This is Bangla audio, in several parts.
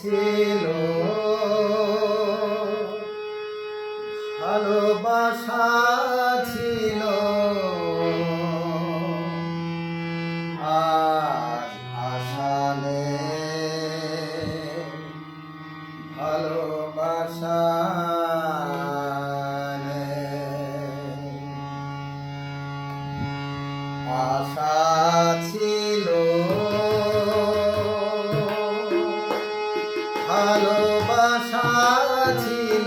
ছিল। ভালোবাসা ছিল। আর আসালে ভালোবাসা আশা ছিল ভালোবাসা ছিল।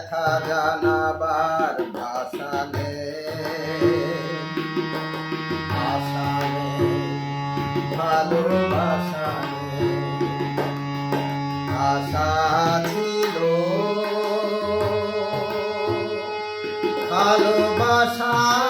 ব্যথা জানাবার ভাষা ছিল ভালোবাসা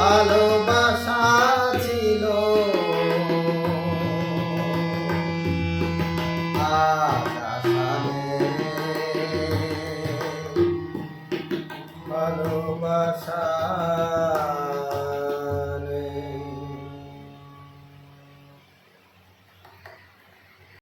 ভালোবাসা ছিল। ভালোবাসা